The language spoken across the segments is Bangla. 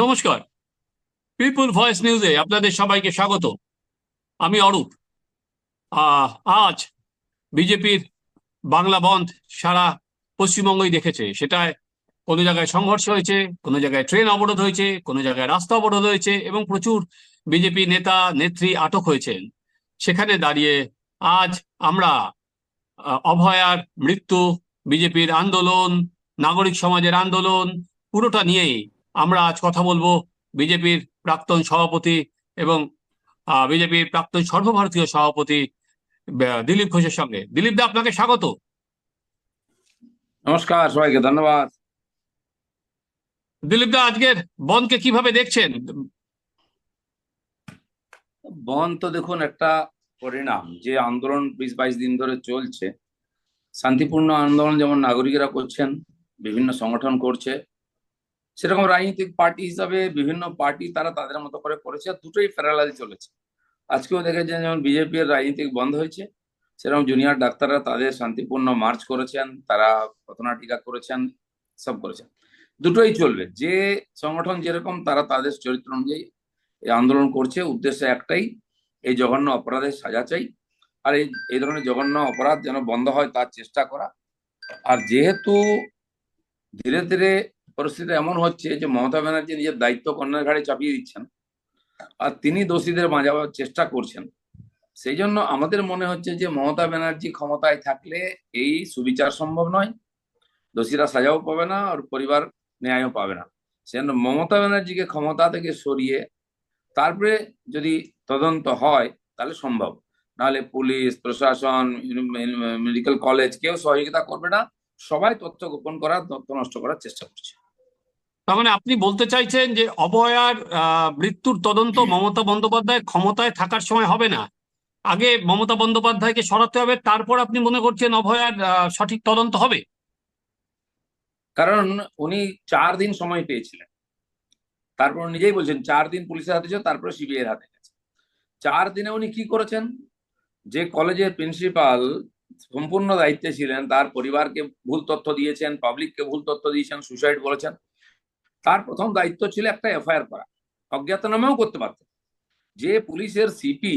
নমস্কার। পিপুল ভয়েস নিউজে আপনাদের সবাইকে স্বাগত। আমি অরূপ। আজ বিজেপির বাংলা বন্ধ সারা পশ্চিমবঙ্গই দেখেছে। সেটায় কোনো জায়গায় সংঘর্ষ হয়েছে, কোনো জায়গায় ট্রেন অবরোধ হয়েছে, কোনো জায়গায় রাস্তা অবরোধ হয়েছে এবং প্রচুর বিজেপি নেতা, নেত্রী আটক হয়েছেন। সেখানে দাঁড়িয়ে আজ আমরা অভয়ার মৃত্যু, বিজেপির আন্দোলন, নাগরিক সমাজের আন্দোলন, পুরোটা নিয়েই আমরা আজ কথা বলব বিজেপির প্রাক্তন সভাপতি এবং বিজেপির প্রাক্তন সর্বভারতীয় সভাপতি দিলীপ ঘোষের সঙ্গে। দিলীপ দা আপনাকে স্বাগত। নমস্কার সবাইকে ধন্যবাদ। দিলীপ দা আজকের বনকে কীভাবে দেখছেন? বন তো দেখুন একটা পরিণাম। যে আন্দোলন বিশ বাইশ দিন ধরে চলছে শান্তিপূর্ণ আন্দোলন যেমন নাগরিকরা করছেন বিভিন্ন সংগঠন করছে সেরকম রাজনৈতিক পার্টি হিসাবে বিভিন্ন পার্টি তারা তাদের মতো করে করেছে আর দুটোই প্যারালাল চলেছে। আজকেও দেখেছেন যেমন বিজেপি এর রাজনীতিক বন্ধ হয়েছে, সেরকম জুনিয়র ডাক্তাররা তাদের শান্তিপূর্ণ মার্চ করেছেন, তারা ঘটনা টিকা করেছেন, সব করেছেন। দুটোই চলবে। যে সংগঠন যেরকম তারা তাদের চরিত্র অনুযায়ী এই আন্দোলন করছে, উদ্দেশ্য একটাই, এই জঘন্য অপরাধের সাজা চাই, আর এই এই ধরনের জঘন্য অপরাধ যেন বন্ধ হয় তার চেষ্টা করা। আর যেহেতু ধীরে ধীরে পরিস্থিতি এমন হচ্ছে যে মমতা ব্যানার্জি নিজের দায়িত্ব কন্যার ঘাড়ে চাপিয়ে দিচ্ছেন আর তিনি দোষীদের বাঁচাবার চেষ্টা করছেন। সেই জন্য আমাদের মনে হচ্ছে যে মমতা ব্যানার্জি ক্ষমতায় থাকলে এই সুবিচার সম্ভব নয়। দোষীরা সাজাও পাবে না আর পরিবার ন্যায়ও পাবে না। সেজন্য মমতা ব্যানার্জিকে ক্ষমতা থেকে সরিয়ে তারপরে যদি তদন্ত হয়, তাহলে সম্ভব। নাহলে পুলিশ, প্রশাসন, মেডিকেল কলেজ কেউ সহযোগিতা করবে না। সবাই তথ্য গোপন করার তথ্য নষ্ট করার চেষ্টা করছে। তার মানে আপনি বলতে চাইছেন যে অভয়ার আহ, মৃত্যুর তদন্ত মমতা বন্দ্যোপাধ্যায় ক্ষমতায় থাকার সময় হবে না। আগে মমতা বন্দ্যোপাধ্যায়কে সরাতে হবে তারপর আপনি মনে করছেন অভয়ার সঠিক তদন্ত হবে? কারণ উনি চার দিন সময় পেয়েছিলেন। তারপর নিজেই বলছেন চার দিন পুলিশের হাতে ছিল তারপরে সিবিআই হাতে গেছে। চার দিনে উনি কি করেছেন? যে কলেজের প্রিন্সিপাল সম্পূর্ণ দায়িত্বে ছিলেন তার পরিবারকে ভুল তথ্য দিয়েছেন পাবলিককে ভুল তথ্য দিয়েছেন সুসাইড বলেছেন। তার প্রথম দায়িত্ব ছিল একটা এফআইআর করা। অজ্ঞাতনামেও করতে পারতেন যে পুলিশের সিপি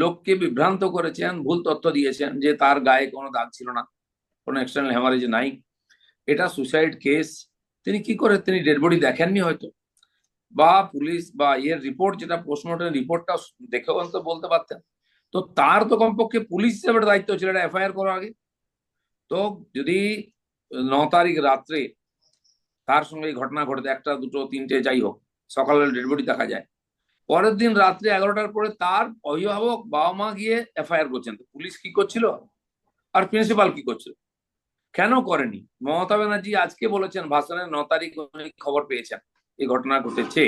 লোককে বিভ্রান্ত করেছেন, ভুল তথ্য দিয়েছেন যে তার গায়ে কোনো দাগ ছিল না, কোনো এক্সটার্নাল হ্যামারেজ নাই, এটা সুসাইড কেস তিনি কি করে, তিনি ডেড বডি দেখেননি হয়তো? বা পুলিশ বা এর রিপোর্ট যেটা পোস্টমর্টম রিপোর্টটা দেখেও তো বলতে পারতেন। তো তার তো কমপক্ষে পুলিশ হিসেবে দায়িত্ব ছিল, এটা এফআইআর করার আগে। তো যদি ন তারিখ রাত্রে তার সঙ্গে ঘটনা ঘটেছে, একটা, দুটো, তিনটে, যাই হোক, সকালে ডেড বডি দেখা যায়। পরের দিন রাত্রে এগারোটার পরে তার অভিভাবক বাবা মা গিয়ে এফআইআর করছেন। পুলিশ কি করছিল? আর প্রিন্সিপাল কি করছিল? কেন করেনি? মমতা ব্যানার্জি আজকে বলেছেন ভাষণের ন তারিখ খবর পেয়েছেন, এই ঘটনা ঘটেছে।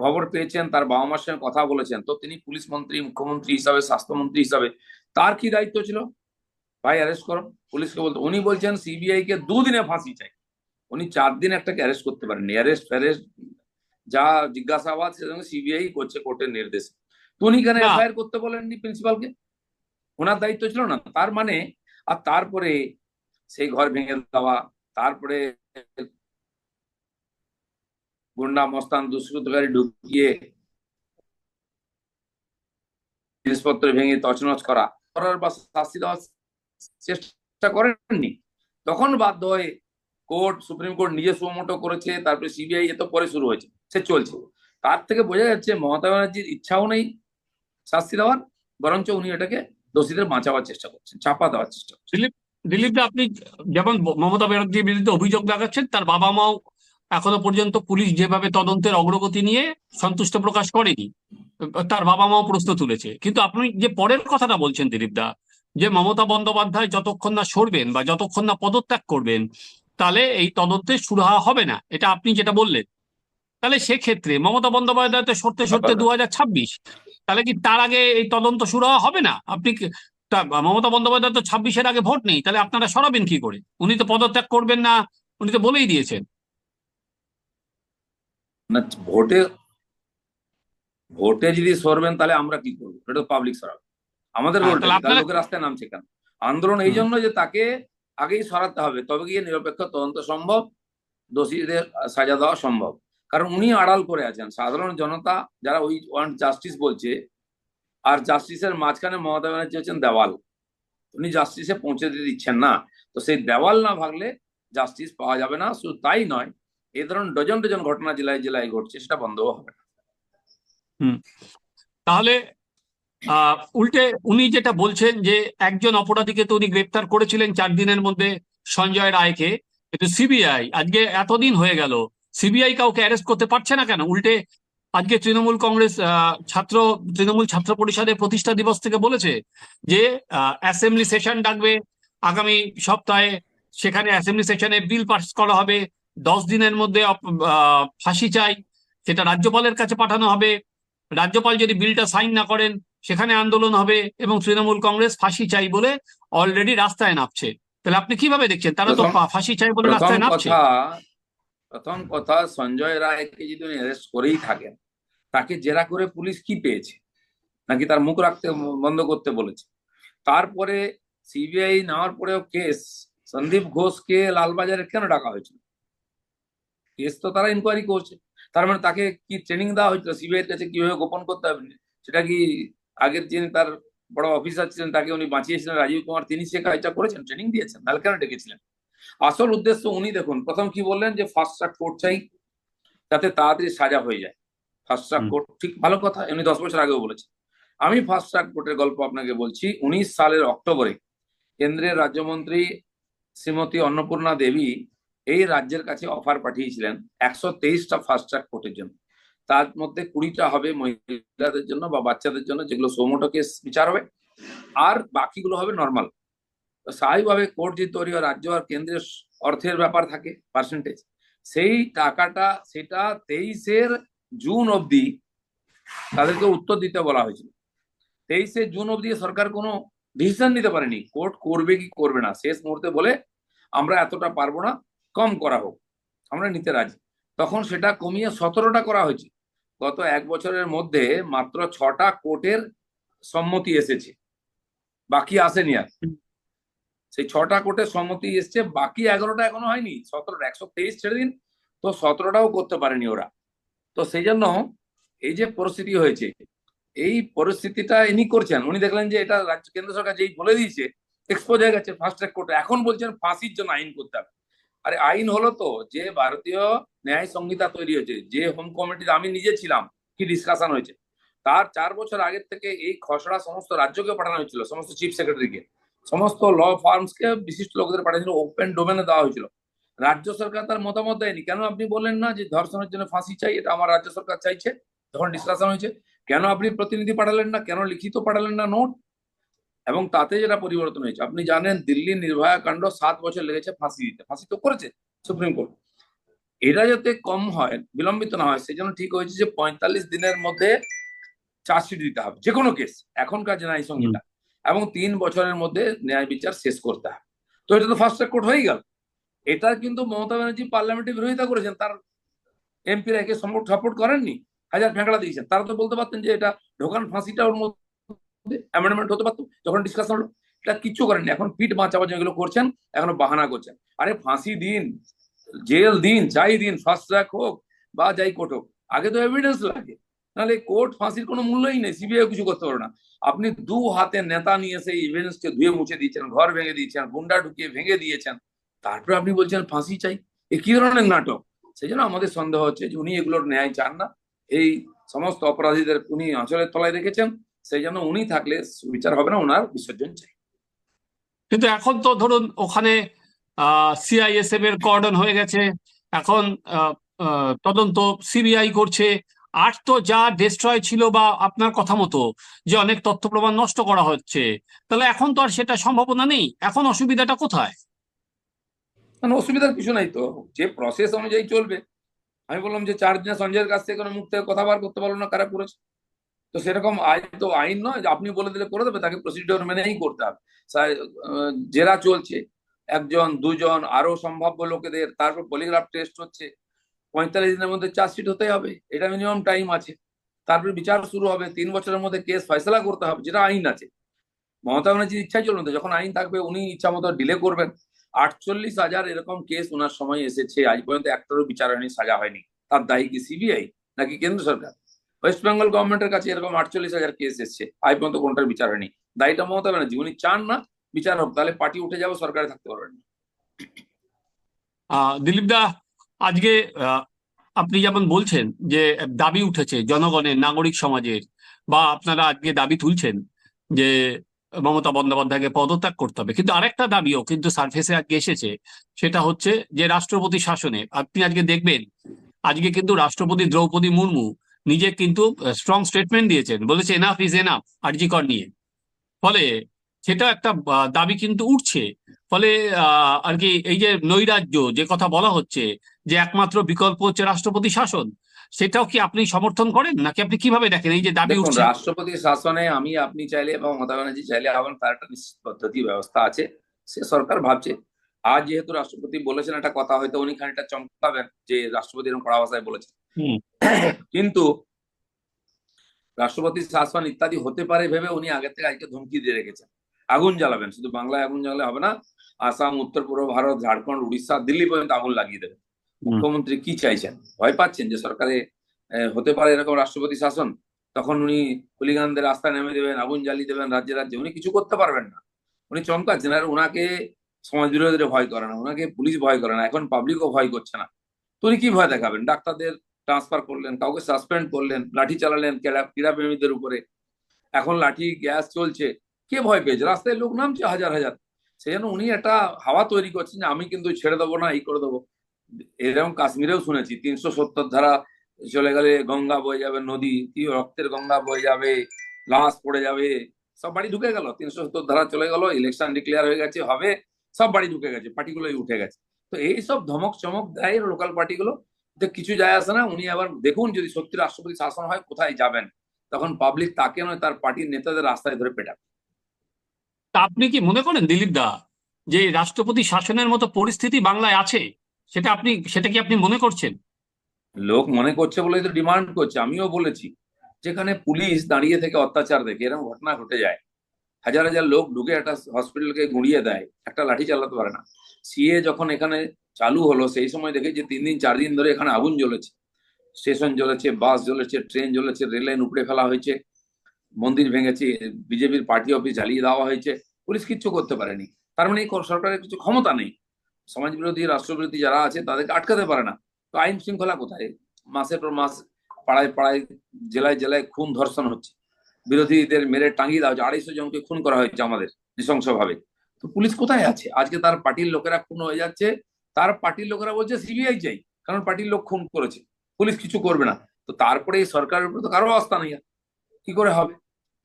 খবর পেয়েছেন, তার বাবা মার সঙ্গে কথা বলেছেন। তো তিনি পুলিশ মন্ত্রী, মুখ্যমন্ত্রী হিসাবে, স্বাস্থ্যমন্ত্রী হিসাবে, তার কি দায়িত্ব ছিল? ভাই অ্যারেস্ট করো। পুলিশকে বলতে, উনি বলছেন সিবিআই কে দুদিনে ফাঁসি চাই। উনি চার দিন একটাকে অ্যারেস্ট করতে পারেন অ্যারেস্ট ফ্যারেস্ট যা জিজ্ঞাসাবাদ সেজন্য সিবিআই করছে কোর্টের নির্দেশে। তো উনি কেন। এফআইআর করতে বলেননি প্রিন্সিপালকে ওনার দায়িত্ব ছিল না। তার মানে আর তারপরে সেই ঘর ভেঙে দেওয়া তারপরে গুন্ডা মস্তান দুষ্কৃতকারী ঢুকিয়ে জিনিসপত্র ভেঙে তছনছ করা করার বা শাস্তি দেওয়ার চেষ্টা করেননি? তখন বাধ্য হয়ে কোর্ট, সুপ্রিম কোর্ট নিজে সুমোটো করেছে, তারপরে সিবিআই এত পরে শুরু হয়েছে, সে চলছে। তার থেকে বোঝা যাচ্ছে মমতা ব্যানার্জির ইচ্ছাও নেই শাস্তি দেওয়ার, বরঞ্চ উনি এটাকে দোষীদের বাঁচাবার চেষ্টা করছেন, চাপা দেওয়ার চেষ্টা করছেন। দিলীপ দা, আপনি যেমন মমতা ব্যানার্জির বিরুদ্ধে অভিযোগ লাগাচ্ছেন, তার বাবা মাও এখনও পর্যন্ত পুলিশ যেভাবে তদন্তের অগ্রগতি নিয়ে সন্তুষ্ট প্রকাশ করেনি, তার বাবা মাও প্রশ্ন তুলেছে। কিন্তু আপনি যে পরের কথাটা বলছেন দিলীপ দা, যে মমতা বন্দ্যোপাধ্যায় যতক্ষণ না সরবেন বা যতক্ষণ না পদত্যাগ করবেন তাহলে এই তদন্তে সুরাহা হবে না। এটা আপনি যেটা বললেন। তাহলে সেক্ষেত্রে মমতা বন্দ্যোপাধ্যায় তো সরতে সরতে দু হাজার ছাব্বিশ তাহলে কি তার আগে এই তদন্ত সুরাহা হবে না? আপনি মমতা বন্দ্যোপাধ্যায় তো ছাব্বিশের আগে ভোট নেই তাহলে আপনারা সরাবেন কি করে? উনি তো পদত্যাগ করবেন না উনি তো বলেই দিয়েছেন। না ভোটে ভোটে যদি সরবেন তাহলে আমরা কি করব? এটা পাবলিক সরাবে। আমাদের হ্যাঁ, ভোট রাস্তায় নামছে কেন? আন্দোলন এই জন্য যে তাকে আগেই সরাতে হবে, তবে গিয়ে নিরপেক্ষ তদন্ত সম্ভব, দোষীদের সাজা দেওয়া সম্ভব। কারণ উনি আড়াল করে আছেন। সাধারণ জনতা যারা ওই ওয়ান জাস্টিস বলছে, আর জাস্টিসের মাঝখানে মমতা ব্যানার্জি হচ্ছেন দেওয়াল। উনি জাস্টিসে পৌঁছে দিতে দিচ্ছেন না। তো সেই দেওয়াল না ভাগলে জাস্টিস পাওয়া যাবে না। শুধু তাই নয়, এ ধরনের ডজন ডজন ঘটনা জেলায় জেলায় ঘটছে, সেটা বন্ধও হবে না। তাহলে উল্টে উনি যেটা বলছেন যে একজন অপরাধীকে তো উনি গ্রেপ্তার করেছিলেন চার দিনের মধ্যে সঞ্জয় রায়কে, কিন্তু সিবিআই আজকে এতদিন হয়ে গেল, সিবিআই কাউকে অ্যারেস্ট করতে পারছে না কেন? উল্টে আজকে তৃণমূল কংগ্রেস ছাত্র, তৃণমূল ছাত্র পরিষদের প্রতিষ্ঠা দিবস থেকে বলেছে যে অ্যাসেম্বলি সেশন ডাকবে, আগামী সপ্তাহে সেখানে অ্যাসেম্বলি সেশনে বিল পাস করা হবে, দশ দিনের মধ্যে ফাঁসি চাই, সেটা রাজ্যপালের কাছে পাঠানো হবে, রাজ্যপাল যদি বিলটা সাইন না করেন সেখানে আন্দোলন হবে এবং তৃণমূল কংগ্রেস ফাঁসি চাই বলে অলরেডি রাস্তায় নামছে। তাহলে আপনি কীভাবে দেখছেন? তারা তো ফাঁসি চাই বলে রাস্তায় নামছে। প্রথম কথা সঞ্জয় রায়কে যদি উনি অ্যারেস্ট করেই থাকেন তাকে জেরা করে পুলিশ কি পেয়েছে? নাকি তার মুখ রাখতে বন্ধ করতে বলেছে? তারপরে সিবিআই নেওয়ার পরেও কেস সন্দীপ ঘোষকে লালবাজারে কেন ডাকা হয়েছিল? কেস তো তারা ইনকোয়ারি করছে। তার মানে তাকে কি ট্রেনিং দেওয়া হয়েছিল? সিবিআই এর কাছে কীভাবে গোপন করতে হবে? সেটা কি আগের যিনি তার বড় অফিসার ছিলেন তাকে উনি বাঁচিয়েছিলেন রাজীব কুমার। তিনি সে কাজটা করেছেন ট্রেনিং দিয়েছেন তাহলে কেন ডেকেছিলেন। আসল উদ্দেশ্য উনি দেখুন প্রথম কি বললেন যে ফার্স্ট ট্রাক কোর্ট চাই যাতে তাড়াতাড়ি সাজা হয়ে যায়। ফার্স্ট ট্রাক কোর্ট ঠিক ভালো কথা উনি দশ বছর আগেও বলেছেন। আমি ফার্স্ট ট্রাক কোর্টের গল্প আপনাকে বলছি উনিশ সালের অক্টোবরে কেন্দ্রের রাজ্যমন্ত্রী শ্রীমতী অন্নপূর্ণা দেবী এই রাজ্যের কাছে অফার পাঠিয়েছিলেন একশো তেইশটা ফার্স্ট ট্রাক কোর্টের জন্য। তার মধ্যে কুড়িটা হবে মহিলাদের জন্য বা বাচ্চাদের জন্য, যেগুলো সৌমোটো কেস বিচার হবে। আর বাকিগুলো হবে নর্মাল স্বাভাবিকভাবে কোর্ট যে তৈরি হয়, রাজ্য আর কেন্দ্রের অর্থের ব্যাপার থাকে পার্সেন্টেজ সেই টাকাটা সেটা তেইশের জুন অবধি তাদেরকে উত্তর দিতে বলা হয়েছিল। তেইশে জুন অবধি সরকার কোনো ডিসিশন নিতে পারেনি। কোর্ট করবে কি করবে না, শেষ মুহূর্তে বলে আমরা এতটা পারব না, কম করা হোক, আমরা নিতে রাজি। তখন সেটা কমিয়ে সতেরোটা করা হয়েছে। গত এক বছরের মধ্যে মাত্র ছটা কোর্টের সম্মতি এসেছে। বাকি আসেনি আর। সেই ছটা কোর্টের সম্মতি এসছে বাকি এগারোটা এখনও হয়নি। সতেরোটা একশো তেইশ ছেড়ে দিন তো সতেরোটাও করতে পারেনি ওরা। তো সেই জন্য এই যে পরিস্থিতি হয়েছে এই পরিস্থিতিটা ইনি করছেন উনি দেখলেন যে এটা রাজ্য কেন্দ্র সরকার যেই বলে দিয়েছে এক্সপোজ হয়ে গেছে ফার্স্ট ট্র্যাক কোর্টে এখন বলছেন ফাঁসির জন্য আইন করতে হবে। আরে আইন হলো তো, যে ভারতীয় ন্যায় সংহিতা তৈরি হয়েছে, যে হোম কমিটিতে আমি নিজে ছিলাম, কি ডিসকাশন হয়েছে। তার চার বছর আগের থেকে এই খসড়া সমস্ত রাজ্যকে পাঠানো হয়েছিল, সমস্ত চিফ সেক্রেটারিকে সমস্ত ল ফার্মসকে বিশিষ্ট লোকদের পাঠিয়েছিল ওপেন ডোমেনে দেওয়া হয়েছিল। রাজ্য সরকার তার মতামত দেয়নি। কেন আপনি বললেন না যে ধর্ষণের জন্য ফাঁসি চাই? এটা আমার রাজ্য সরকার চাইছে। যখন ডিসকাশন হয়েছে। কেন আপনি প্রতিনিধি পাঠালেন না? কেন লিখিত পাঠালেন না? নোট। এবং তাতে যেটা পরিবর্তন হয়েছে, আপনি জানেন দিল্লি নির্ভয়া কাণ্ড সাত বছর লেগেছে ফাঁসি দিতে, ফাঁসি তো করেছে সুপ্রিম কোর্ট। এটা যাতে কম হয়, বিলম্বিত না হয়, সেজন্য ঠিক হয়েছে যে পঁয়তাল্লিশ দিনের মধ্যে চার্জশিট দিতে হবে যে কোনো কেস, এখনকার ন্যায় সংহিতা এবং তিন বছরের মধ্যে ন্যায় বিচার শেষ করতে হবে। তো এটা তো ফার্স্ট কোর্ট হয়ে গেল। এটা কিন্তু মমতা ব্যানার্জি পার্লামেন্টে বিরোধিতা করেছেন, তার এমপিরা একে সাপোর্ট করেননি, হাজার ফেঁকড়া দিয়েছেন। তারা তো বলতে পারতেন যে এটা ঢোকান ফাঁসিটা ওর মধ্যে অ্যামেন্ডমেন্ট হতে পারতো? যখন ডিসকাশন হলো এটা কিচ্ছু করেননি। এখন পিঠ বাঁচাবার জন্য এগুলো করছেন, এখনও বাহানা করছেন। আরে ফাঁসি দিন, জেল দিন, যাই দিন ফার্স্ট ট্র্যাক হোক বা যাই কোর্ট হোক, আগে তো এভিডেন্স লাগে। নাহলে কোর্ট ফাঁসির কোনো মূল্যই নেই সিবিআই কিছু করতে পারবে না। আপনি দু হাতে নেতা নিয়ে সেই এভিডেন্সকে ধুয়ে মুছে দিয়েছেন, ঘর ভেঙে দিয়েছেন, গুন্ডা ঢুকিয়ে ভেঙে দিয়েছেন, তারপরে আপনি বলছেন ফাঁসি চাই? এ কি ধরনের নাটক? সেই জন্য আমাদের সন্দেহ হচ্ছে যে উনি এগুলোর ন্যায় চান না। এই সমস্ত অপরাধীদের উনি আঁচলের তলায় রেখেছেন। সেই জন্য উনি থাকলে বিচার হবে না ওনার বিসর্জন চাই। কিন্তু এখন তো ধরুন ওখানে সিআইএসএফ এর কর্ডন হয়ে গেছে এখন তদন্ত সিবিআই করছে। আর তো যা ডিস্ট্রয় ছিল বা আপনার কথা মতো যে অনেক তথ্য প্রমাণ নষ্ট করা হচ্ছে তাহলে এখন তো আর সেটা সম্ভাবনা নেই। এখন অসুবিধাটা কোথায়? মানে অসুবিধার কিছু নাই তো। যে প্রসেস অনুযায়ী চলবে। আমি বললাম যে চার দিনে সঞ্জয়ের কাছ থেকে কোনো মুখ থেকে কথা বার করতে পারল না কারা করেছে। তো সেরকম আইন তো আইন নয়, আপনি বলে দিলে করে দেবে, তাকে প্রসিডিওর মেনেই করতে হবে। জেরা চলছে, একজন, দুজন, আরও সম্ভাব্য লোকেদের, তারপর পলিগ্রাফ টেস্ট হচ্ছে, পঁয়তাল্লিশ দিনের মধ্যে চার্জশিট হতে হবে, এটা মিনিমাম টাইম আছে। তারপরে বিচার শুরু হবে, তিন বছরের মধ্যে কেস ফয়সলা করতে হবে, যেটা আইন আছে। মমতা ব্যানার্জির ইচ্ছাই চলুন তো, যখন আইন থাকবে, উনি ইচ্ছা মতো ডিলে করবেন। আটচল্লিশ হাজার এরকম কেস ওনার সময় এসেছে, আজ পর্যন্ত একটারও বিচার হয়নি, সাজা হয়নি। তার দায়ী কি সিবিআই নাকি কেন্দ্র সরকার? ওয়েস্ট বেঙ্গল গভর্নমেন্টের কাছে এরকম আটচল্লিশ হাজার কেস এসছে। আজ পর্যন্ত কোনটার বিচার হয়নি। দায়ীটা মমতা ব্যানার্জি, উনি চান না বিচার হোক, তাহলে পার্টি উঠে যাবে, সরকারে থাকতে পারবেন না। দিলীপ দা, আজকে আপনি যেমন বলছেন যে দাবি উঠেছে জনগণের, নাগরিক সমাজের, বা আপনারা আজকে দাবি তুলছেন যে মমতা বন্দ্যোপাধ্যায়কে পদত্যাগ করতে হবে। কিন্তু আরেকটা দাবিও কিন্তু সারফেসে আজকে এসেছে, সেটা হচ্ছে যে রাষ্ট্রপতি শাসনে, আপনি আজকে দেখবেন, আজকে কিন্তু রাষ্ট্রপতি দ্রৌপদী মুর্মু নিজে কিন্তু স্ট্রং স্টেটমেন্ট দিয়েছেন। বলেছে এনাফ ইজ এনাফ আরজিকর নিয়ে। ফলে সেটা একটা দাবি কিন্তু উঠছে। ফলে আর কি এই যে নৈরাজ্য যে কথা বলা হচ্ছে যে একমাত্র বিকল্প হচ্ছে রাষ্ট্রপতি শাসন সেটাও কি আপনি সমর্থন করেন? নাকি আপনি কীভাবে দেখেন এই যে দাবি উঠছে? রাষ্ট্রপতি শাসনে আমি আপনি চাইলে এবং মমতা ব্যানার্জি চাইলে আবার তার একটা নিশ্চিত পদ্ধতি ব্যবস্থা আছে সে সরকার ভাবছে। আজ যেহেতু রাষ্ট্রপতি বলেছেন একটা কথা হয়তো উনি খানিকটা চমকাবেন যে রাষ্ট্রপতি এরকম কড়া ভাষায় বলেছেন। কিন্তু রাষ্ট্রপতি শাসন ইত্যাদি হতে পারে ভেবে উনি আগে থেকে আজকে ধমকি দিয়ে রেখেছেন। আগুন জ্বালাবেন শুধু বাংলায় আগুন জ্বালালে হবে না আসাম উত্তর পূর্ব ভারত ঝাড়খণ্ড উড়িষ্যা দিল্লি পর্যন্ত আগুন লাগিয়ে দেবেন মুখ্যমন্ত্রী কি চাইছেন? ভয় পাচ্ছেন যে সরকারে হতে পারে এরকম রাষ্ট্রপতি শাসন? তখন উনি হুলিগানদের রাস্তায় নেমে দেবেন আগুন জ্বালিয়ে দেবেন রাজ্যে রাজ্যে। উনি কিছু করতে পারবেন না। উনি চমকাচ্ছেন আর ওনাকে সমাজ বিরোধীরা ভয় করে না ওনাকে পুলিশ ভয় করে না এখন পাবলিকও ভয় করছে না। তো উনি কি ভয় দেখাবেন? ডাক্তারদের ট্রান্সফার করলেন, কাউকে সাসপেন্ড করলেন, লাঠি চালালেন ক্রীড়া ক্রীড়াপ্রেমীদের উপরে। এখন লাঠি, গ্যাস চলছে, কে ভয় পেয়েছে? রাস্তায় লোক নামছে হাজার হাজার। সেই জন্য উনি একটা হাওয়া তৈরি করছেন আমি কিন্তু ছেড়ে দেবো না, এই করে দেবো। এরকম কাশ্মীরেও শুনেছি, তিনশো সত্তর ধারা চলে গেলে গঙ্গা বয়ে যাবে, নদী রক্তের গঙ্গা বয়ে যাবে, লাশ পড়ে যাবে, সব বাড়ি ঢুকে গেল। তিনশো সত্তর ধারা চলে গেল ইলেকশন ডিক্লেয়ার হয়ে গেছে, হবে, সব বাড়ি ঢুকে গেছে পার্টিগুলোই উঠে গেছে। তো এই সব ধমক চমক দেয় লোকাল পার্টিগুলো কিছু যায় আসে না উনি আবার দেখুন যদি সত্যি রাষ্ট্রপতি শাসন হয় কোথায় যাবেন? তখন পাবলিক তাকে নয় তার পার্টির নেতাদের রাস্তায় ধরে পেটাবে। তা আপনি কি মনে করেন দিলীপ দা যে রাষ্ট্রপতি শাসনের মতো পরিস্থিতি বাংলায় আছে সেটা আপনি সেটা কি আপনি মনে করছেন? লোক মনে করছে বলে তো ডিমান্ড করছে আমিও বলেছি। যেখানে পুলিশ দাঁড়িয়ে থেকে অত্যাচার দেখে এরকম ঘটনা ঘটে যায়। হাজার হাজার লোক ঢুকে একটা হসপিটালকে গুঁড়িয়ে দেয় একটা লাঠি চালাতে পারে না। সিএ যখন এখানে চালু হলো, সেই সময় দেখে যে তিন দিন, চার দিন ধরে এখানে আগুন জ্বলেছে। স্টেশন জ্বলেছে, বাস জ্বলেছে, ট্রেন জ্বলেছে, রেল লাইন উপড়ে ফেলা হয়েছে, মন্দির ভেঙেছে, বিজেপির পার্টি অফিস জ্বালিয়ে দেওয়া হয়েছে, পুলিশ কিচ্ছু করতে পারেনি। তার মানে এই সরকারের কিছু ক্ষমতা নেই। সমাজ বিরোধী রাষ্ট্রবিরোধী যারা আছে, তাদেরকে আটকাতে পারে না। তো আইন শৃঙ্খলা কোথায়? মাসের পর মাস পাড়ায় পাড়ায়, জেলায় জেলায় খুন ধর্ষণ হচ্ছে। বিরোধীদের মেরে টাঙিয়ে দেওয়া হচ্ছে। আড়াইশো জনকে খুন করা হয়েছে আমাদের নৃশংসভাবে। তো পুলিশ কোথায় আছে? আজকে তার পার্টির লোকেরা খুন হয়ে যাচ্ছে তার পার্টির লোকেরা বলছে সিবিআই চাই কারণ পার্টির লোক খুন করেছে পুলিশ কিছু করবে না। তো তারপরে এই সরকারের উপরে তো কারও আস্থা নেই কি করে হবে?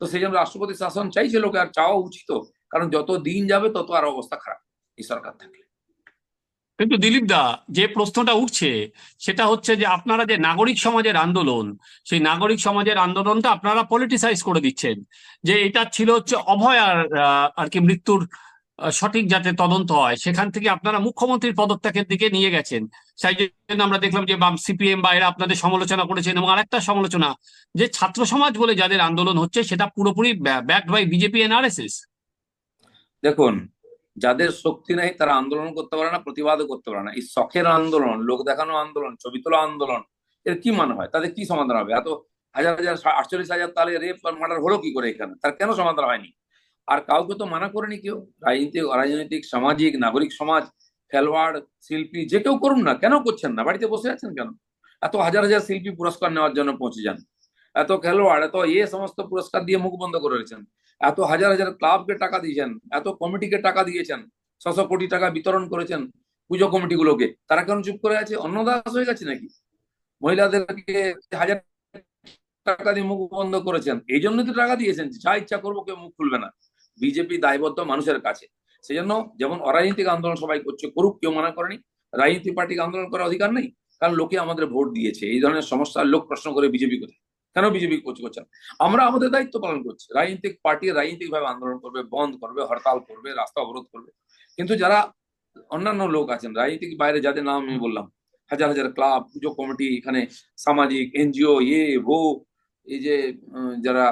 তো সেই জন্য রাষ্ট্রপতি শাসন চাইছে লোকে আর চাওয়া উচিত কারণ যত দিন যাবে তত আর অবস্থা খারাপ এই সরকার থাকলে। কিন্তু দিলীপ দা যে প্রশ্নটা উঠছে সেটা হচ্ছে যে আপনারা যে নাগরিক সমাজের আন্দোলন সেই নাগরিক সমাজের আন্দোলনটা আপনারা পলিটিসাইজ করে দিচ্ছেন। যে এটা ছিল হচ্ছে অভয়ার আহ, আর কি মৃত্যুর সঠিক যাতে তদন্ত হয়, সেখান থেকে আপনারা মুখ্যমন্ত্রীর পদত্যাগের দিকে নিয়ে গেছেন। সেই জন্য আমরা দেখলাম যে বাম সিপিএম বা এরা আপনাদের সমালোচনা করেছেন এবং আরেকটা সমালোচনা, যে ছাত্র সমাজ বলে যাদের আন্দোলন হচ্ছে সেটা পুরোপুরি backed by BJP and RSS দেখুন, যাদের শক্তি নেই তারা আন্দোলন করতে পারে না, প্রতিবাদও করতে পারে না। এই শখের আন্দোলন, লোক দেখানো আন্দোলন, ছবি তোলা আন্দোলন, এর কি মানে হয়? তাদের কি সমাধান হবে? এত হাজার হাজার, আটচল্লিশ হাজার তাহলে রেপ মার্ডার হলো কি করে এখানে? তার কেন সমাধান হয়নি? আর কাউকে তো মানা করেনি কেউ। রাজনীতিক, অরাজনৈতিক, সামাজিক, নাগরিক সমাজ, খেলোয়াড়, শিল্পী, যে কেউ করুন না, কেন করছেন না? বাড়িতে বসে আছেন কেন? এত হাজার হাজার শিল্পী পুরস্কার নেওয়ার জন্য পৌঁছে যান। এত খেলোয়াড়, এত এ সমস্ত পুরস্কার দিয়ে মুখ বন্ধ করে রেখেছেন। এত হাজার হাজার ক্লাবকে টাকা দিয়েছেন, এত কমিটিকে টাকা দিয়েছেন, ছশো কোটি টাকা বিতরণ করেছেন পুজো কমিটিগুলোকে। তারা কেন চুপ করে আছে? অন্নদাস হয়ে গেছে নাকি? মহিলাদেরকে হাজার টাকা দিয়ে মুখ বন্ধ করেছেন। এই জন্য তো টাকা দিয়েছেন। যা ইচ্ছা করব কেউ মুখ খুলবে না। বিজেপি দায়বদ্ধ মানুষের কাছে। সেই জন্য যেমন অরাজনৈতিক আন্দোলন সবাই করছে, করুক কেউ মানা করেনি। রাজনৈতিক পার্টিকে আন্দোলন করার অধিকার নেই, কারণ লোকে আমাদের ভোট দিয়েছে। এই ধরনের সমস্যার লোক প্রশ্ন করে বিজেপি কোথায়? কেন বিজেপি করছে করছে? আমরা আমাদের দায়িত্ব পালন করছি। রাজনৈতিক পার্টি রাজনৈতিক ভাবে আন্দোলন করবে, বন্ধ করবে, হরতাল করবে, রাস্তা অবরোধ করবে। কিন্তু যারা অন্যান্য লোক আছেন, রাজনৈতিক বাইরে যাদের নাম আমি বললাম, হাজার হাজার ক্লাব, পুজো কমিটি, এখানে সামাজিক, এনজিও ইয়ে ভো, এই যে যারা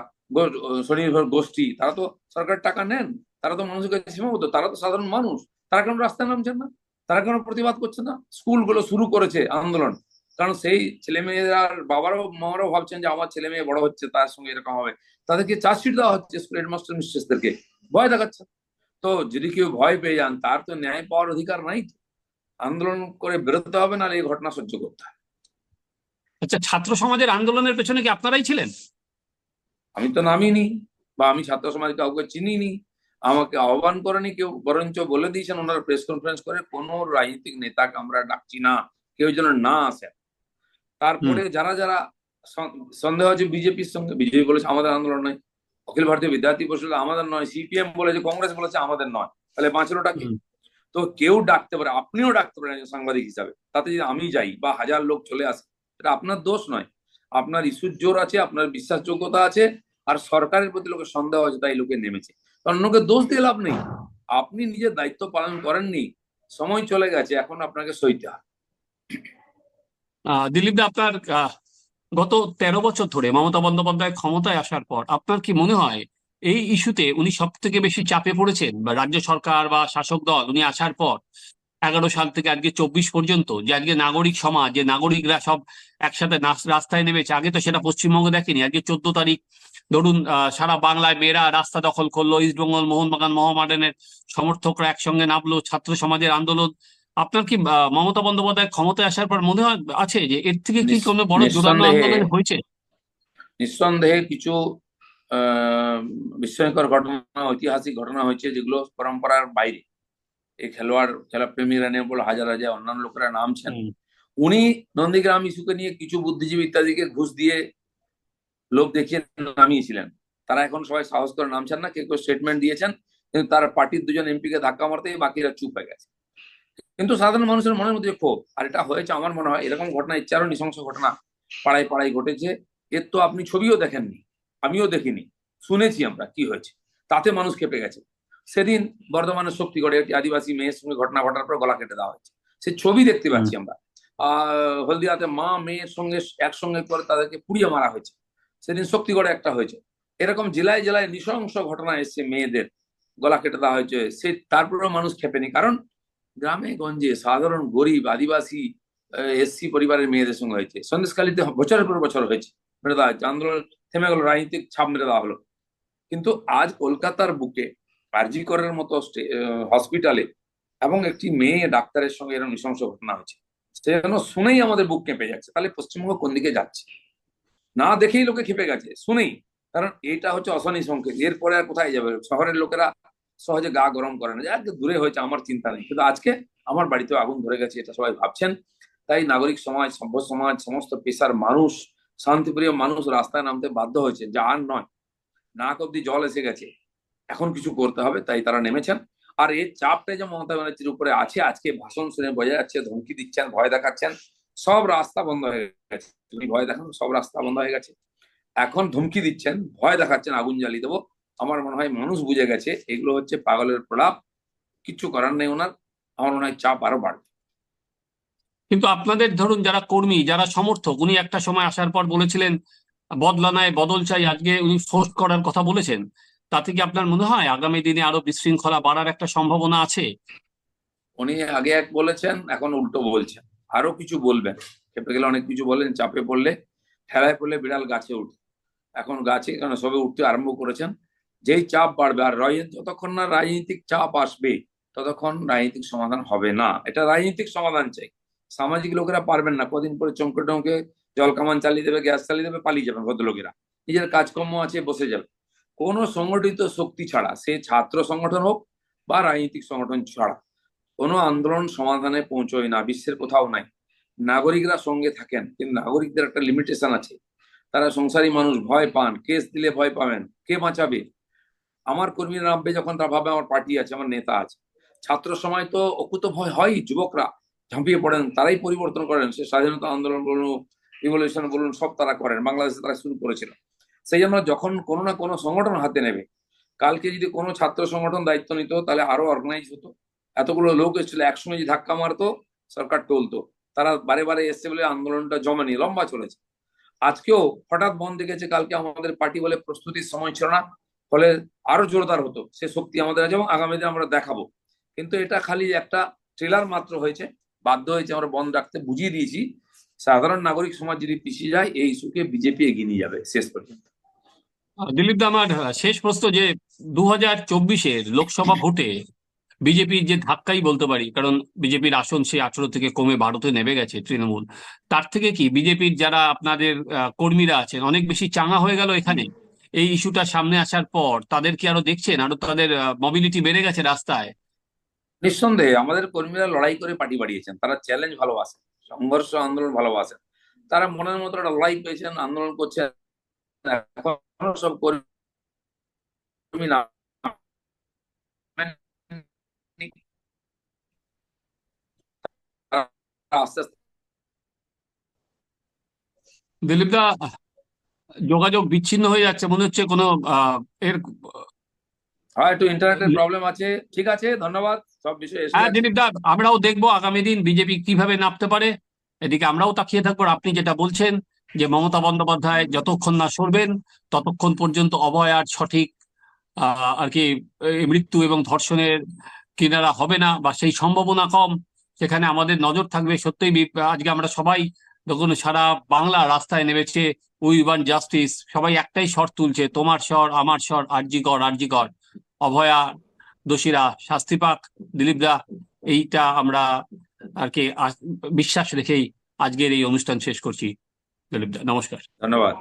স্বনির্ভর গোষ্ঠী, তারা তো সরকার টাকা নেন তারা তো মানুষের কাছে সীমাবদ্ধ তারা তো সাধারণ মানুষ। তারা কেন রাস্তায় নামছেন না তারা কেন প্রতিবাদ করছে না। স্কুলগুলো শুরু করেছে আন্দোলন। কারণ সেই ছেলে মেয়েরা বাবারাও মামারাও ভাবছেন যে আমার ছেলে মেয়ে বড় হচ্ছে তার সঙ্গে এরকম হবে। তাদেরকে চার্জশিট দেওয়া হচ্ছে স্কুল হেডমাস্টার মিস্ট্রেসদেরকে ভয় দেখাচ্ছে। তো যদি কেউ ভয় পেয়ে যান তার তো ন্যায় পাওয়ার অধিকার নাই আন্দোলন করে বেরোতে হবে না এই ঘটনা সহ্য করতে হবে। আচ্ছা ছাত্র সমাজের আন্দোলনের পেছনে কি আপনারাই ছিলেন? আমি তো নামিনি। বা আমি ছাত্র সমাজ কাউকে চিনিনি আমাকে আহ্বান করেনি কেউ বরঞ্চ বলে দিয়েছেন ওনারা প্রেস কনফারেন্স করে কোনো রাজনৈতিক নেতাকে আমরা ডাকছি না কেউ যেন না আসে। তারপরে যারা যারা সন্দেহ আছে বিজেপির সঙ্গে বিজেপি বলেছে আমাদের আন্দোলন নয় অখিল ভারতীয় বিদ্যার্থী পরিষদ আমাদের নয় সিপিএম বলেছে কংগ্রেস বলেছে আমাদের নয় তাহলে বাঁচলোটা কি? তো কেউ ডাকতে পারে আপনিও ডাকতে পারেন সাংবাদিক হিসাবে তাতে যদি আমি যাই বা হাজার লোক চলে আসে এটা আপনার দোষ নয়। আপনার ইস্যুর জোর আছে আপনার বিশ্বাসযোগ্যতা আছে আর সরকারের প্রতি লোকের সন্দেহ আছে, তাই লোকে নেমেছে। কারণ অন্যকে দোষ দিয়ে লাভ নেই। আপনি নিজের দায়িত্ব পালন করেননি, সময় চলে গেছে, এখন আপনাকে সইতে হবে দিলীপ দা, আপনার গত তেরো বছর ধরে মমতা বন্দ্যোপাধ্যায় ক্ষমতায় আসার পর আপনার কি মনে হয় এই ইস্যুতে উনি সব থেকে বেশি চাপে পড়েছেন? বা রাজ্য সরকার বা শাসক দল উনি আসার পর এগারো সাল থেকে আজকে চব্বিশ পর্যন্ত যে আজকে নাগরিক সমাজ, যে নাগরিকরা সব একসাথে রাস্তায় নেমেছে, আগে তো সেটা পশ্চিমবঙ্গে দেখেনি, আজকে চোদ্দ তারিখ ধরুন সারা বাংলায় মেয়েরা রাস্তা দখল করল ইস্টবেঙ্গল মোহনবাগান মোহামেডানের সমর্থকরা একসঙ্গে নামলো ছাত্র সমাজের আন্দোলন। আপনার কি মমতা বন্দ্যোপাধ্যায় ক্ষমতায় আসার পর মনে হয় আছে যে এর থেকে কি কোনো বড় জোরালো আন্দোলন হয়েছে? নিঃসন্দেহে কিছু আহ, বিস্ময়কর ঘটনা ঐতিহাসিক ঘটনা হয়েছে যেগুলো পরম্পরার বাইরে। এই খেলোয়াড় খেলা প্রেমীরা নিয়ে বলে হাজার হাজার অন্যান্য লোকেরা নামছেন। উনি নন্দীগ্রাম ইস্যুকে নিয়ে কিছু বুদ্ধিজীবী ইত্যাদিকে ঘুষ দিয়ে লোক দেখিয়ে নামিয়েছিলেন। তারা এখন সবাই সাহস করে নামছেন না কেউ কেউ স্টেটমেন্ট দিয়েছেন কিন্তু তার পার্টির দুজন এমপিকে ধাক্কা মারতেই বাকিরা চুপ হয়ে গেছে। কিন্তু সাধারণ মানুষের মনের মধ্যে ক্ষোভ আর এটা হয়েছে আমার মনে হয় এরকম ঘটনা ইচ্ছে আরও নৃশংস ঘটনা পাড়ায় পাড়ায় ঘটেছে। এর তো আপনি ছবিও দেখেননি আমিও দেখিনি শুনেছি আমরা কি হয়েছে। তাতে মানুষ খেপে গেছে। সেদিন বর্ধমানের শক্তিগড়ে একটি আদিবাসী মেয়ের সঙ্গে ঘটনা ঘটার পর গলা কেটে দেওয়া হয়েছে। সে ছবি দেখতে পাচ্ছি আমরা। আহ হলদিয়াতে মা মেয়ের সঙ্গে একসঙ্গে করে তাদেরকে পুড়িয়ে মারা হয়েছে। সেদিন শক্তিগড়ে একটা হয়েছে। এরকম জেলায় জেলায় নৃশংস ঘটনা এসছে মেয়েদের, গলা কেটে দেওয়া হয়েছে। সে তারপরেও মানুষ খেপেনি। কারণ গ্রামে গঞ্জে সাধারণ গরিব, আদিবাসী এসসি পরিবারের মেয়েদের সঙ্গে হয়েছে। সন্দেশকালীতে বছরের পর বছর হয়েছে। মেরে দেওয়া হয়েছে। আন্দোলন থেমে গেল, রাজনীতিক ছাপ মেরে দেওয়া হলো। কিন্তু আজ কলকাতার বুকে আরজি মতো হসপিটালে এবং একটি মেয়ে ডাক্তারের সঙ্গে এরকম নৃশংস ঘটনা হয়েছে। সেজন্য শুনেই আমাদের বুক কেঁপে যাচ্ছে। তাহলে পশ্চিমবঙ্গ কোন দিকে যাচ্ছে? না দেখেই লোকে খেপে গেছে, শুনেই। কারণ এটা হচ্ছে অশনি সংকেত, এরপরে আর কোথায় যাবে? শহরের লোকেরা সহজে গা গরম করে না, যাক দূরে হয়েছে, আমার চিন্তা নেই। কিন্তু আজকে আমার বাড়িতে আগুন ধরে গেছে, এটা সবাই ভাবছেন। তাই নাগরিক সমাজ, সভ্য সমাজ, সমস্ত পেশার মানুষ, শান্তিপ্রিয় মানুষ রাস্তায় নামতে বাধ্য হয়েছে, যা আর নয়। নাক অব্দি জল এসে গেছে। এখন কিছু করতে হবে, তাই তারা নেমেছেন। আর এই চাপটা যে মমতা ব্যানার্জির উপরে আছে, আজকে ভাষণ শুনে বোঝা যাচ্ছে, ধমকি দিচ্ছেন, ভয় দেখাচ্ছেন। সব রাস্তা বন্ধ হয়ে গেছে। তুমি ভয় দেখানো সব রাস্তা বন্ধ হয়ে গেছে। এখন ধমকি দিচ্ছেন ভয় দেখাচ্ছেন আগুন জ্বালিয়ে দেবো। আমার মনে হয় মানুষ বুঝে গেছে এগুলো হচ্ছে পাগলের প্রলাপ। কিচ্ছু করার নেই ওনার আমার মনে হয় চাপ আরও বাড়বে। কিন্তু আপনাদের ধরুন যারা কর্মী যারা সমর্থক উনি একটা সময় আসার পর বলেছিলেন বদলা নাই বদল চাই আজকে উনি ফোর্স করার কথা বলেছেন। তাতে কি আপনার মনে হয় আগামী দিনে আরও বিশৃঙ্খলা বাড়ার একটা সম্ভাবনা আছে? উনি আগে এক বলেছেন এখন উল্টো বলছেন। আরও কিছু বলবেন। খেপে গেলে অনেক কিছু বলেন চাপে পড়লে, ঠেলায় পড়লে বিড়াল গাছে উঠে। এখন গাছে কেন সবে উঠতে আরম্ভ করেছেন। যেই চাপ বাড়বে, আর যতক্ষণ না রাজনৈতিক চাপ আসবে, ততক্ষণ রাজনৈতিক সমাধান হবে না। এটা রাজনৈতিক সমাধান চাই। সামাজিক লোকেরা পারবেন না। কদিন পরে চমকে টমকে জল কামান চালিয়ে দেবে, গ্যাস চালিয়ে দেবে, পালিয়ে যাবেন ভদ্রলোকেরা। নিজের কাজকর্ম আছে, বসে যাবে কোনো সংগঠিত শক্তি ছাড়া, সে ছাত্র সংগঠন হোক বা রাজনৈতিক সংগঠন ছাড়া কোনো আন্দোলন সমাধানে পৌঁছয় না, বিশ্বের কোথাও নাই। নাগরিকরা সঙ্গে থাকেন, কিন্তু নাগরিকদের একটা লিমিটেশন আছে। তারা সংসারী মানুষ, ভয় পান, কেস দিলে ভয় পাবেন, কে বাঁচাবে? আমার কর্মীরা নামবে যখন তারা ভাবে আমার পার্টি আছে, আমার নেতা আছে। ছাত্র সময় তো অকুত ভয় হয়, যুবকরা ঝাঁপিয়ে পড়েন, তারাই পরিবর্তন করেন, সে স্বাধীনতা আন্দোলন বলুন রিভলিউশন বলুন, সব তারা করেন, বাংলাদেশে তারা শুরু করেছিল। সেই জন্য যখন কোনো না কোনো সংগঠন হাতে নেবে, কালকে যদি কোনো ছাত্র সংগঠন দায়িত্ব নিত, তাহলে আরও অর্গানাইজ হতো। এতগুলো লোক এসেছিল, একসঙ্গে যদি ধাক্কা মারতো, সরকার টলতো। তারা বারে বারে এসছে বলে আন্দোলনটা জমেনি লম্বা চলেছে। আজকেও হঠাৎ বন্ধ গেছে কালকে আমাদের পার্টি বলে প্রস্তুতির সময় ছিল না, ফলে আরও জোরদার হতো। সে শক্তি আমাদের আছে এবং আগামী দিনে আমরা দেখাবো। কিন্তু এটা খালি একটা ট্রেলার মাত্র হয়েছে, বাধ্য হয়েছে আমরা বন্ধ রাখতে বুঝিয়ে দিয়েছি। সাধারণ নাগরিক সমাজ যদি পিছিয়ে যায়, এই ইস্যুকে বিজেপি এগিয়ে নিয়ে যাবে, শেষ পর্যন্ত। দিলীপ দা, আমার শেষ প্রশ্ন যে দু হাজার চব্বিশের লোকসভা ভোটে বিজেপির যে ধাক্কাই বলতে পারি, কারণ বিজেপির আসন সেই আঠারো থেকে কমে ভারতে নেমে গেছে তৃণমূল। তার থেকে কি, বিজেপির যারা আপনাদের কর্মীরা আছেন, অনেক বেশি চাঙা হয়ে গেল এখানে। এই ইস্যুটা সামনে আসার পর তাদের কি আরও দেখছেন? আরও তাদের মোবিলিটি বেড়ে গেছে রাস্তায়? নিঃসন্দেহে আমাদের কর্মীরা লড়াই করে পার্টি বাড়িয়েছেন। তারা চ্যালেঞ্জ ভালোবাসেন, সংঘর্ষ আন্দোলন ভালোবাসেন। তারা মনের মতো একটা লড়াই পেয়েছেন, আন্দোলন করছেন সব কর্মী না আস্তে আস্তে দিলীপ দা যোগাযোগ বিচ্ছিন্ন হয়ে যাচ্ছে মনে হচ্ছে কোনো এর হয় একটু ইন্টারনেটের প্রবলেম আছে। ঠিক আছে ধন্যবাদ। সব বিষয়ে হ্যাঁ গেছে। দিলীপ দা আমরাও দেখব আগামী দিন বিজেপি কীভাবে নামতে পারে। এদিকে আমরাও তাকিয়ে থাকব। আপনি যেটা বলছেন যে মমতা বন্দ্যোপাধ্যায় যতক্ষণ না সরবেন ততক্ষণ পর্যন্ত অভয়ার সঠিক আহ, আর কি মৃত্যু এবং ধর্ষণের কিনারা হবে না বা সেই সম্ভাবনা কম। সেখানে আমাদের নজর থাকবে, সত্যিই আজকে আমরা সবাই দেখুন, সারা বাংলা রাস্তায় নেমেছে, উই ওয়ান্ট জাস্টিস, সবাই একটাই স্বর তুলছে, তোমার স্বর আমার স্বর আরজি কর আরজি কর। অভয়া, দোষীরা, শাস্তি পাক, দিলীপ দা, এইটা আমরা আর কি বিশ্বাস রেখেই আজকের এই অনুষ্ঠান শেষ করছি। দিলীপ দা, নমস্কার। ধন্যবাদ।